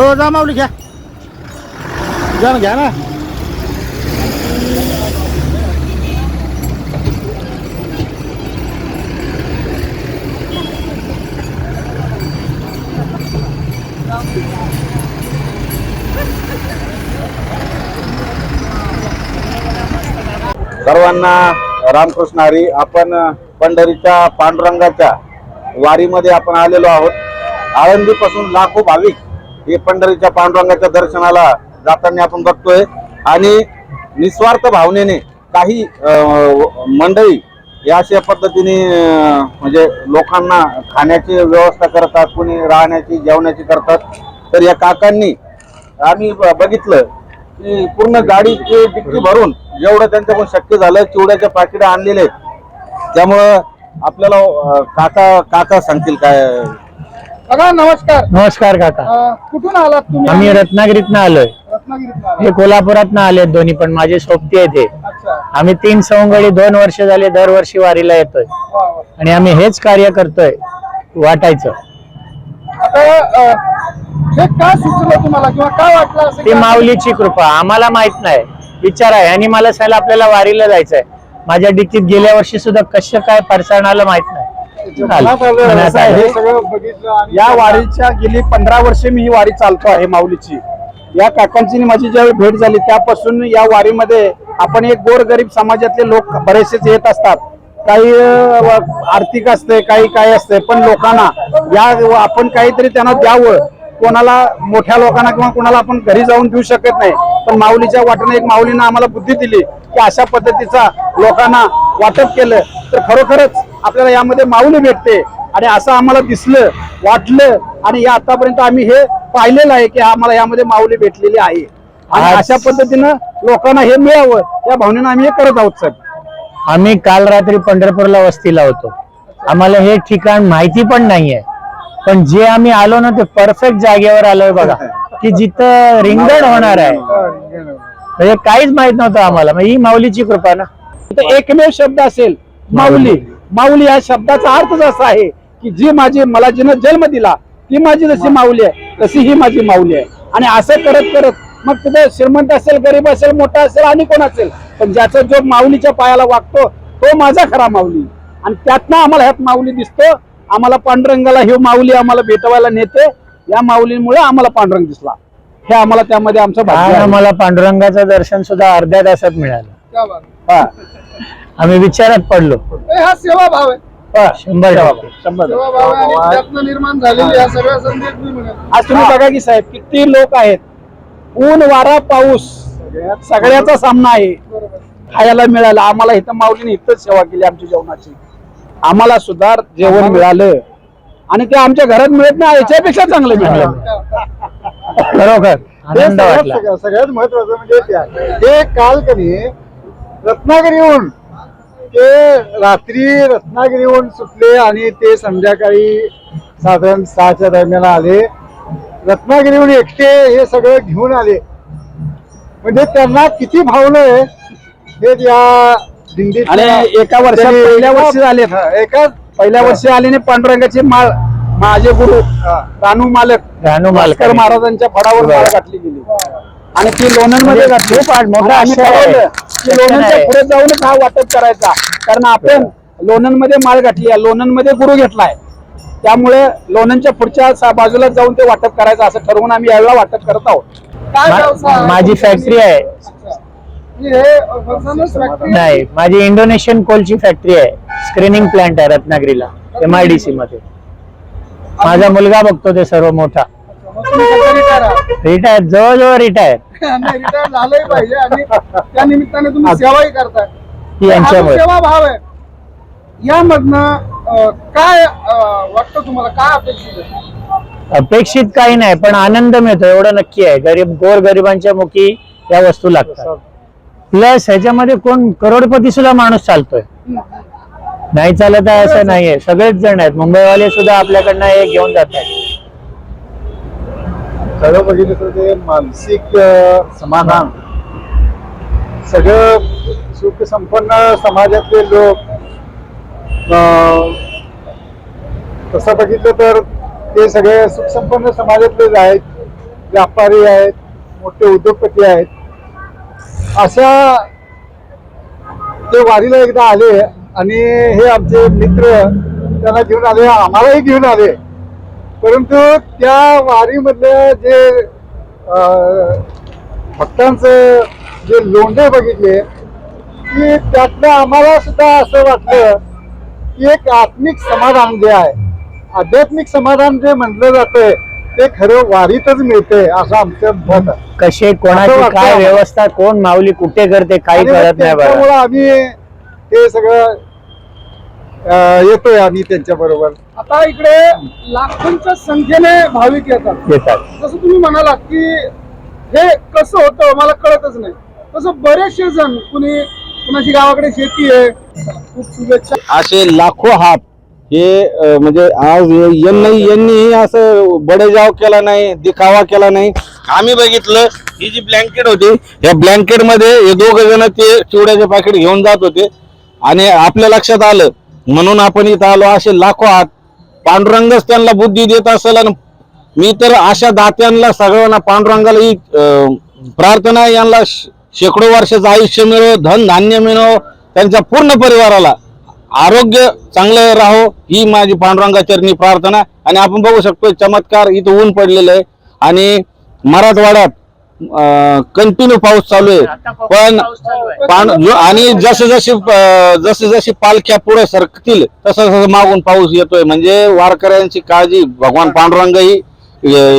हो जा माऊली घ्या घ्या ना घ्या ना सर्वांना रामकृष्ण हरी आपण पंढरीच्या पांडुरंगाच्या वारीमध्ये आपण आलेलो आहोत. आळंदीपासून लाखो भाविक हे पंढरीच्या पांडुरंगाच्या दर्शनाला जाताना आपण बघतोय. आणि निस्वार्थ भावनेने काही मंडळी या अशा पद्धतीने म्हणजे लोकांना खाण्याची व्यवस्था करतात कुणी राहण्याची जेवण्याची करतात. तर या काकांनी आम्ही ब- बघितलं की पूर्ण गाडीची डिक्की भरून जेवढं त्यांच्याकडून शक्य झालं चिवड्याच्या पाकिट आणलेले आहेत. त्यामुळं आपल्याला काका काका सांगतील काय? बघा नमस्कार. नमस्कार काका. अं, कुठून आलात तुम्ही? आम्ही रत्नागिरीतनं आलोय. आलात. हे कोल्हापुरातनं आले दोन्ही पण माझे सोबती आहेत हे. अच्छा. आम्ही तीन सवंगडी दोन वर्ष झाले दरवर्षी वारीला येतोय. वा, वा. आणि आम्ही हेच कार्य करतोय वाटायचं. आता अं, हे का सुचलं तुम्हाला किंवा काय वाटलं ती की माऊलीची कृपा आम्हाला माहीत नाही. विचार आहे आणि मला सांगितलं आपल्याला वारीला जायचंय. माझ्या डिक्कीत गेल्या वर्षी सुद्धा कसं काय परसाण आलं माहीत नाही. आहे, या वारीच्या गेली पंधरा वर्षे मी ही वारी चालतो आहे माऊलीची. या काकांची माझी ज्यावेळी भेट झाली त्यापासून या वारीमध्ये आपण एक गोरगरीब समाजातले लोक बरेचसेच येत असतात. काही आर्थिक असते काही काय असते पण लोकांना या आपण काहीतरी त्यांना द्यावं. कोणाला मोठ्या लोकांना किंवा कोणाला आपण घरी जाऊन देऊ शकत नाही. पण माऊलीच्या वाटेने एक माऊलीनं आम्हाला बुद्धी दिली की अशा पद्धतीचा लोकांना वाटप केलं. तर खरोखरच आपल्याला यामध्ये माऊली भेटते. आणि असं आम्हाला दिसलं वाटलं आणि या आतापर्यंत आम्ही हे पाहिलेलं आहे की आम्हाला यामध्ये माऊली भेटलेली आहे. आणि अशा पद्धतीनं लोकांना हे मिळावं या भावनेनं आम्ही हे करत आहोत सर आम्ही काल रात्री पंढरपूरला वस्तीला होतो. आम्हाला हे ठिकाण माहिती पण नाहीये. पण जे आम्ही आलो ना ते परफेक्ट जागेवर आलोय बघा. की जिथं रिंगण होणार आहे. म्हणजे काहीच माहीत नव्हतं आम्हाला. मग ही माऊलीची कृपा ना? एकमेव शब्द असेल माऊली. माऊली या शब्दाचा अर्थच असा आहे की जी माझी मला जिनं जन्म दिला ती माझी जशी माऊली आहे तशी ही माझी माऊली आहे. आणि असं करत करत मग तिथे श्रीमंत असेल गरीब असेल मोठा असेल आणि कोण असेल पण ज्याचा जो माऊलीच्या पायाला वागतो तो माझा खरा माऊली. आणि त्यातनं आम्हाला ह्यात माऊली दिसतो. आम्हाला पांडुरंगाला ही माऊली आम्हाला भेटवायला नेते. या माऊलीमुळे आम्हाला पांडुरंग दिसला. हे आम्हाला त्यामध्ये आमचं. आम्हाला पांडुरंगाचं दर्शन सुद्धा अर्ध्या तासात मिळालं. हा. आम्ही विचारात पडलो. हा सेवा भाव आहे. हा, शंभर टक्के. शंभर त्यातनं निर्माण झालेली या सगळ्या संदेश मी म्हणेन. आज तुम्ही बघा की साहेब किती लोक आहेत. ऊन वारा पाऊस सगळ्याचा सामना आहे. खायला मिळालं. आम्हाला इथं माऊलीने इथंच सेवा केली आमच्या जेवणाची. आम्हाला सुद्धा जेवण मिळालं. आणि ते आमच्या घरात मिळत नाही याच्यापेक्षा चांगलं मिळालं. खरोखर हे आनंद सगळ्यात वाटला. सगळ्यात- सगळ्यात महत्वाचं म्हणजे ते आहे. हे काल कनी रत्नागिरीहून. ते रात्री रत्नागिरीहून सुटले आणि ते संध्याकाळी साधारण सहाच्या दरम्यान आले. रत्नागिरीहून एकटे हे सगळं घेऊन आले. म्हणजे त्यांना किती भावलं आहे? हे या आणि एका वर्षात पहिल्या वर्षी झाले. एका पहिल्या वर्षी आले पांडुरंगाचे माळ माझे गुरु रानू मालक रानू भास्कर मालक महाराजांच्या फडावर घातली गेली. आणि ती लोणंदमध्ये घातली. लोणंदच्या. पुढे जाऊनच हा वाटप करायचा. कारण आपण लोणंदमध्ये माळ घातली आहे लोणंदमध्ये गुरु घेतलाय. त्यामुळे लोणंदच्या पुढच्या बाजूला जाऊन ते वाटप करायचं असं ठरवून आम्ही यावेळेला वाटप करत आहोत? माझी फॅक्टरी आहे. हे नाही माझी इंडोनेशियन कोलची फॅक्टरी आहे. स्क्रीनिंग प्लांट आहे रत्नागिरीला एम आय डी सी मध्ये. माझा मुलगा बघतो ते सर्व मोठा? रिटायर जवळजवळ रिटायर retire झालंही पाहिजे आणि त्या निमित्ताने तुम्ही सेवाही करताय. ही हा सेवा भाव आहे यामधनं काय वाटतं तुम्हाला? काय अपेक्षित आहे? अपेक्षित काही नाही पण आनंद मिळतो एवढं नक्की आहे. गरीब गोर गरिबांच्या मुखी या वस्तू लागतात. प्लस ह्याच्यामध्ये कोण करोडपती सुद्धा माणूस चालतोय. नाही चालत आहे असं नाहीये. सगळेच जण आहेत. मुंबईवाले सुद्धा आपल्याकडनं हे घेऊन जात आहेत. खरं बघितलं तर ते मानसिक समाधान. सगळं सुखसंपन्न समाजातले लोक तसं बघितलं तर ते सगळे सुखसंपन्न समाजातलेच आहेत. व्यापारी आहेत मोठे उद्योगपती आहेत. अशा ते वारीला एकदा आले आणि हे आमचे मित्र त्यांना घेऊन आले आम्हालाही घेऊन आले. परंतु त्या वारीमधल्या जे भक्तांचं जे लोंढे बघितले की त्यातलं आम्हाला सुद्धा असं वाटलं की एक आत्मिक समाधान जे आहे आध्यात्मिक समाधान जे म्हटलं जातंय ते खरं वारीतच मिळते असं आमचं मत आहे कसे कोणाची काय. व्यवस्था कोण माऊली कुठे करते काही आणि कळत नाही त्यांच्यामुळं आम्ही हे सगळं येतोय आम्ही त्यांच्या बरोबर. आता इकडे लाखोंच्या संख्येने भाविक येतात. येतात. जसं तुम्ही म्हणालात की हे कसं होतं मला कळतच नाही. तसं बरेचसे जण कुणी कुणाची गावाकडे शेती आहे खूप शुभेच्छा. असे लाखो हात हे अं, म्हणजे आज यांनी यांनी असं बडेजाव केला नाही दिखावा केला नाही. आम्ही बघितलं ही जी ब्लँकेट होती या ब्लँकेटमध्ये हे दोघ जण ते चिवड्याचे पाकिट घेऊन जात होते. आणि आपल्या लक्षात आलं म्हणून आपण इथं आलो असे लाखो आहात पांडुरंगच त्यांना बुद्धी देत असेल आणि मी तर अशा दात्यांना सगळ्यांना पांडुरंगाला ही प्रार्थना यांना श- शेकडो वर्षाचं आयुष्य मिळो धन धान्य मिळो त्यांच्या पूर्ण परिवाराला आरोग्य चांगलं राहो ही माझी पांडुरंगा चरणी प्रार्थना. आणि आपण बघू शकतो चमत्कार इथं ऊन पडलेलं आहे. आणि मराठवाड्यात कंटिन्यू पाऊस चालू आहे. पण आणि जसे जसे जसे जसे पालख्या पुढे सरकतील तसं तसं मागून पाऊस येतोय. म्हणजे वारकऱ्यांची काळजी भगवान पांडुरंगही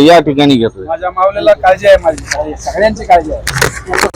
या ठिकाणी घेतोय. माझ्या माऊलीला काळजी आहे माझी. सगळ्यांची काळजी आहे.